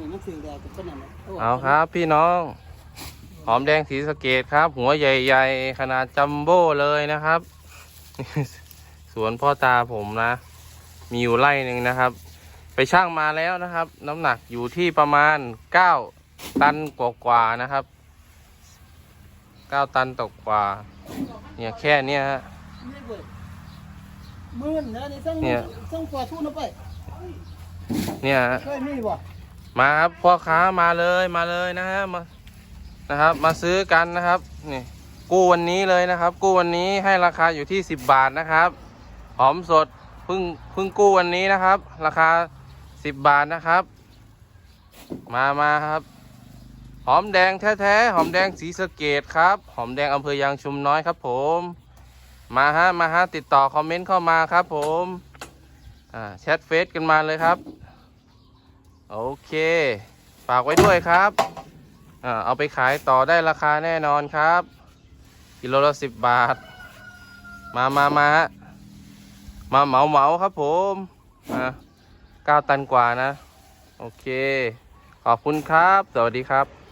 นี่มันสื่อแดดจะเป็นอะไรเอาครับพี่น้อง หอมแดงสีสะเกตครับ หัวใหญ่ ๆ ขนาดจัมโบ้เลยนะครับ สวนพ่อตาผมนะ มีอยู่ไร่หนึ่งนะครับ ไปช่างมาแล้วนะครับ น้ำหนักอยู่ที่ประมาณ9ตันกว่าๆนะครับ9ตันตกกว่า เนี่ยแค่เนี้ยฮะไม่เบิดมื่นนะนี่สั่งเนี่ยสั่งปลาทูนเอาไป เนี่ยฮะเคยมีบ่ มาครับพ่อค้ามาเลยมาเลยนะฮะมานะครับ มาซื้อกันนะครับนี่กู้วันนี้เลยนะครับ กู้วันนี้ให้ราคาอยู่ที่ 10 บาทนะครับ หอมสดเพิ่งเพิ่งกู้วันนี้นะครับ ราคา 10 บาทนะครับ มามาครับ หอมแดงแท้ๆหอมแดงสีสเกตครับ หอมแดงอำเภอยางชุมน้อยครับ ผม มาฮะมาฮะติดต่อคอมเมนต์เข้ามาครับ ผมอ่าแชทเฟซกันมาเลยครับ โอเค ฝากไว้ด้วยครับเอาไปขายต่อได้ราคาแน่นอนครับ กิโลละสิบบาท มามามาฮะมาเหมาเหมาครับผมอ่าเก้าตันกว่านะ โอเค ขอบคุณครับ สวัสดีครับ